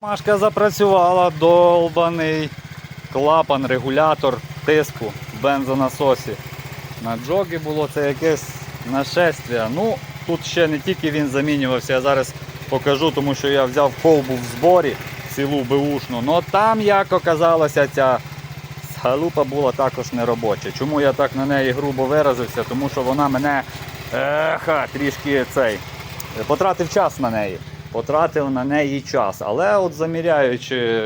Машка запрацювала долбаний клапан, регулятор тиску в бензонасосі. На джогі було це якесь нашествие. Ну, тут ще не тільки він замінювався, я зараз покажу, тому що я взяв колбу в зборі, цілу беушну. Ну там, як оказалося, ця халупа була також неробоча. Чому я так на неї грубо виразився? Тому що вона мене еха, трішки цей потратив час на неї. Потратив на неї час. Але от заміряючи,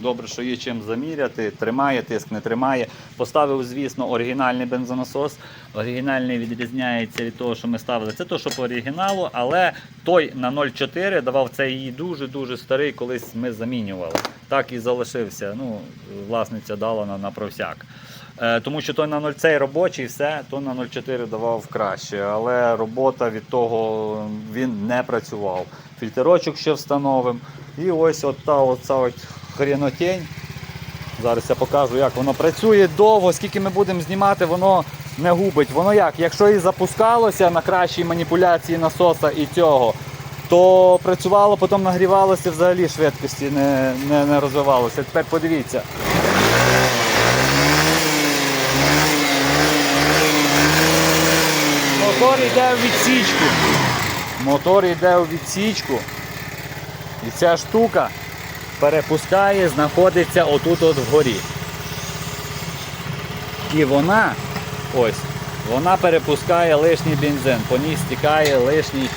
добре, що є чим заміряти, тримає тиск, не тримає. Поставив, звісно, оригінальний бензонасос. Оригінальний відрізняється від того, що ми ставили. Це то, що по оригіналу, але той на 0,4 давав це її дуже-дуже старий, колись ми замінювали. Так і залишився. Ну, власниця дала на, на провсяк. Е, Тому що той на 0 цей робочий, все, то на 0,4 давав краще. Але робота від того він не працював. Фільтрочок ще встановимо. І ось от та оця от хренотень. Зараз я покажу, як воно працює довго, скільки ми будемо знімати, воно не губить. Воно як? Якщо і запускалося на кращій маніпуляції насоса і цього, то працювало, потім нагрівалося, взагалі швидкості не, не, не розвивалося. Тепер подивіться. Мотор йде в відсічку. Мотор йде у відсічку. І ця штука перепускає, знаходиться отут от вгорі. І вона, ось, вона перепускає лишній бензин, по ній стікає лишній,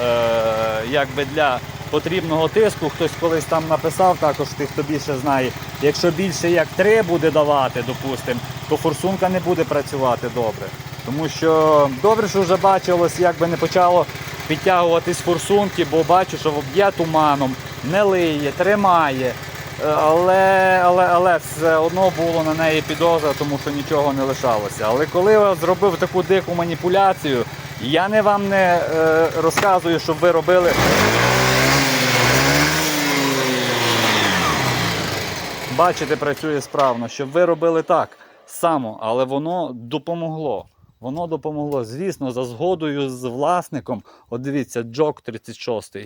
е, якби для потрібного тиску. Хтось колись там написав, також тих, хто більше знає. Якщо більше як 3 буде давати, допустимо, то форсунка не буде працювати добре. Тому що добре, що вже бачилось, як би не почало підтягуватись форсунки, бо бачу, що б'є туманом, не лиє, тримає. Е, Але, але, але все одно було на неї підозра, тому що нічого не лишалося. Але коли я зробив таку дику маніпуляцію, я не вам не е, розказую, щоб ви робили. Бачите, працює справно, щоб ви робили так само, але воно допомогло. Воно допомогло, звісно, за згодою з власником. От дивіться, Джок 36.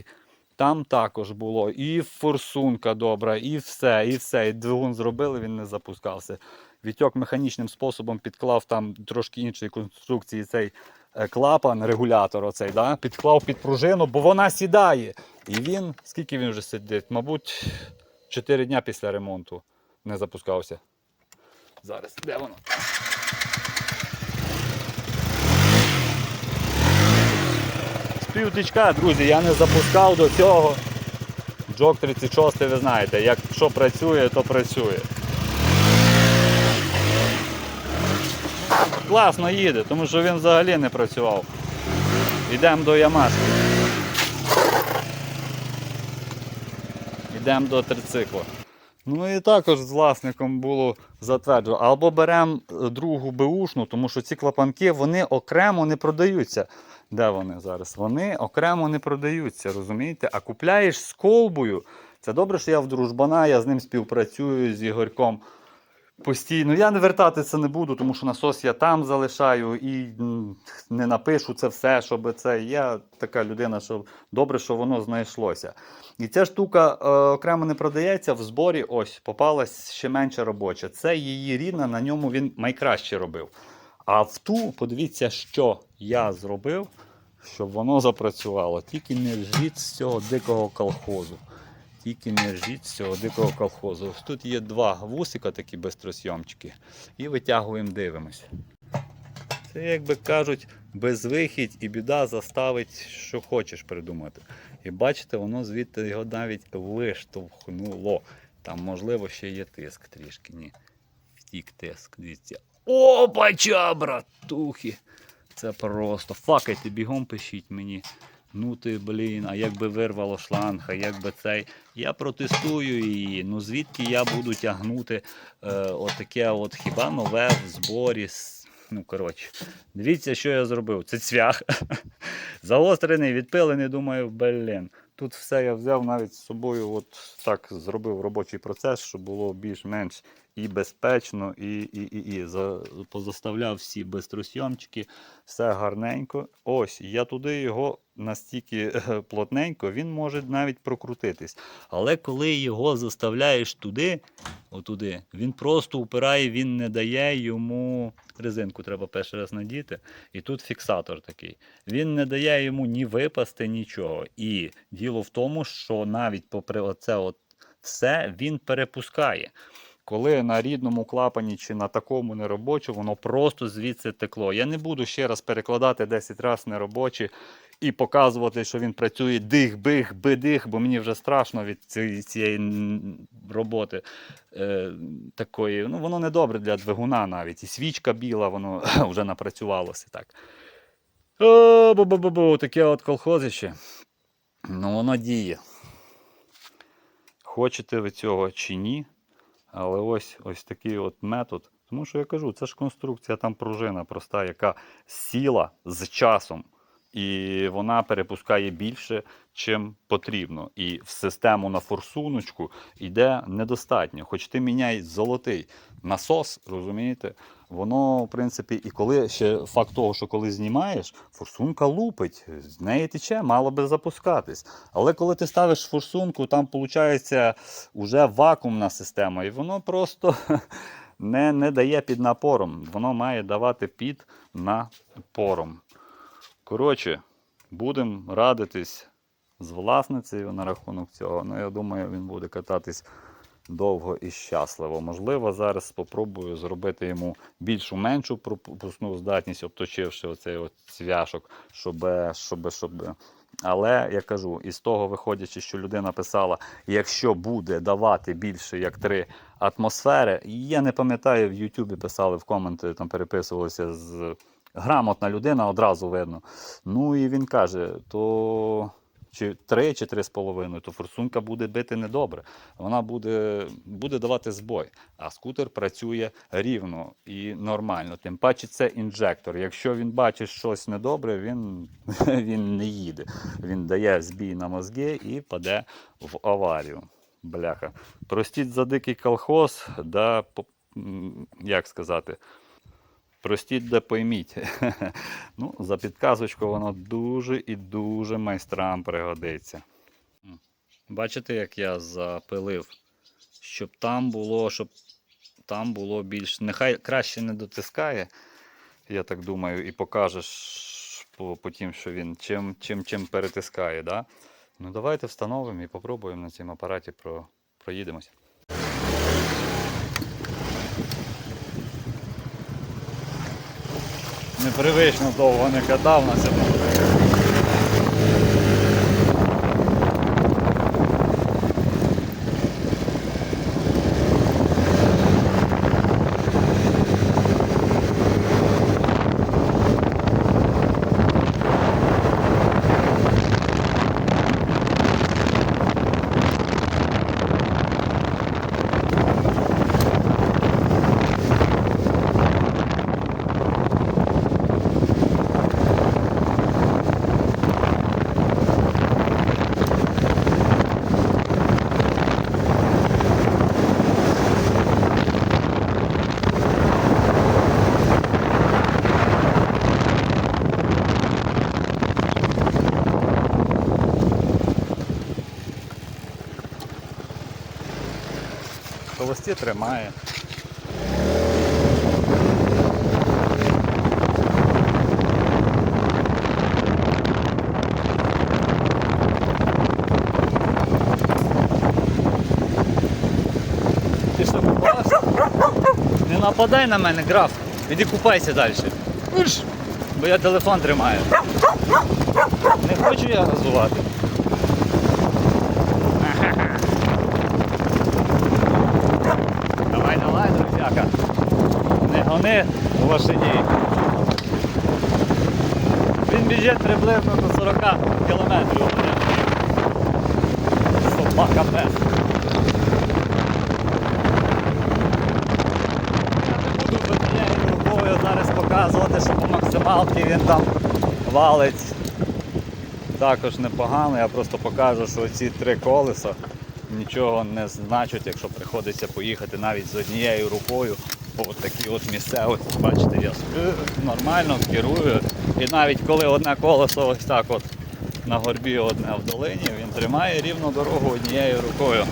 Там також було і форсунка добра, і все, і все. І двигун зробили, він не запускався. Вітьок механічним способом підклав там трошки іншої конструкції цей е, клапан, регулятор, оцей, да? підклав під пружину, бо вона сідає. І він, скільки він вже сидить? Мабуть, 4 дня після ремонту не запускався. Зараз, де воно? Півтичка, друзі, я не запускав до цього. Джок 36, ви знаєте, якщо працює, то працює. Класно їде, тому що він взагалі не працював. Йдемо до Ямашки. Йдемо до трицикла. Ну і також з власником було затверджено. Або беремо другу беушну, тому що ці клапанки вони окремо не продаються. Де вони зараз? Вони окремо не продаються, розумієте? А купляєш з колбою. Це добре, що я в дружбана, я з ним співпрацюю з Ігорьком постійно. Я не вертати це не буду, тому що насос я там залишаю і не напишу це все, щоб це. Я така людина, що добре, що воно знайшлося. І ця штука е, окремо не продається в зборі. Ось попалась ще менше робоча. Це її рідна, на ньому він найкраще робив. А в ту, подивіться, що я зробив, щоб воно запрацювало. Тільки не ржіть з цього дикого колхозу. Тільки не ржіть з цього дикого колхозу. Ось Тут є два вусика, такі бистросйомчики. І витягуємо, дивимося. Це, як би кажуть, безвихідь і біда заставить, що хочеш придумати. І бачите, воно звідти його навіть виштовхнуло. Там, можливо, ще є тиск трішки. Ні. Втік тиск. Дивіться. Опача, братухи! Це просто. Факайте, бігом пишіть мені. Ну ти, блін, а якби вирвало шланг, а якби цей. Я протестую її. Ну звідки я буду тягнути е, отаке от хіба нове в зборі. Ну, коротше, дивіться, що я зробив. Це цвях. Загострений, відпилений, думаю, блін. Тут все я взяв навіть з собою, от так зробив робочий процес, щоб було більш-менш і безпечно, і, і, і, і. За, позаставляв всі бистросйомчики, все гарненько. Ось, я туди його настільки е, плотненько, він може навіть прокрутитись. Але коли його заставляєш туди, отуди, він просто упирає, він не дає йому резинку, треба перший раз надіти. І тут фіксатор такий. Він не дає йому ні випасти, нічого. І діло в тому, що навіть попри оце от все він перепускає. Коли на рідному клапані чи на такому неробочому, воно просто звідси текло. Я не буду ще раз перекладати 10 разів неробочі і показувати, що він працює дих, бих, бидих, бо мені вже страшно від цієї, роботи е, такої. Ну, воно не добре для двигуна навіть. І свічка біла, воно вже напрацювалося так. О, бу-бу-бу-бу, таке от колхозище. Ну, воно діє. Хочете ви цього чи ні, але ось, ось такий от метод. Тому що я кажу, це ж конструкція, там пружина проста, яка сіла з часом. І вона перепускає більше, чим потрібно. І в систему на форсуночку йде недостатньо. Хоч ти міняй золотий насос, розумієте, воно, в принципі, і коли ще факт того, що коли знімаєш, форсунка лупить, з неї тече, мало би запускатись. Але коли ти ставиш форсунку, там виходить вже вакуумна система, і воно просто не, не дає під напором. Воно має давати під напором. Коротше, будемо радитись з власницею на рахунок цього. Ну, я думаю, він буде кататись довго і щасливо. Можливо, зараз спробую зробити йому більшу меншу пропускну здатність, обточивши оцей цвяшок, щоб, щоб, щоб. Але я кажу, із того виходячи, що людина писала, якщо буде давати більше як 3 атмосфери, я не пам'ятаю, в Ютубі писали в коменти, там переписувалися з грамотна людина, одразу видно. Ну і він каже, то чи 3 чи 3,5, то форсунка буде бити недобре. Вона буде, буде давати збой. А скутер працює рівно і нормально. Тим паче це інжектор. Якщо він бачить щось недобре, він, він не їде. Він дає збій на мозги і паде в аварію. Бляха. Простіть за дикий колхоз, да, як сказати, Простіть да пойміть. ну, за підказочку воно дуже і дуже майстрам пригодиться. Бачите, як я запилив, щоб там було, щоб там було більш. Нехай краще не дотискає, я так думаю, і покажеш по, по що він чим, чим, чим перетискає. Да? Ну давайте встановимо і попробуємо на цьому апараті про, проїдемося. Непривично довго не катав на цьому. Холості тримає. Ти що, купався? Не нападай на мене, граф. Іди купайся далі. Бо я телефон тримаю. Не хочу я газувати. Не гони. Він біжить приблизно до 40 кілометрів. Собака пес. Буду з однією рукою зараз показувати, що по максималці він там валить. також непогано. Я просто покажу, що ці три колеса нічого не значать, якщо приходиться поїхати навіть з однією рукою от такій от місцевості. Бачите, я нормально керую. І навіть коли одне колесо ось так от на горбі, одне в долині, він тримає рівно дорогу однією рукою.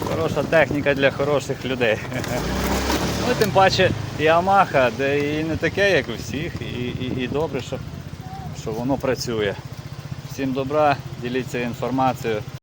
Хороша техніка для хороших людей. Ну, тим паче Ямаха, де і не таке, як у всіх, і, і, і добре, що, що воно працює. Всім добра, діліться інформацією.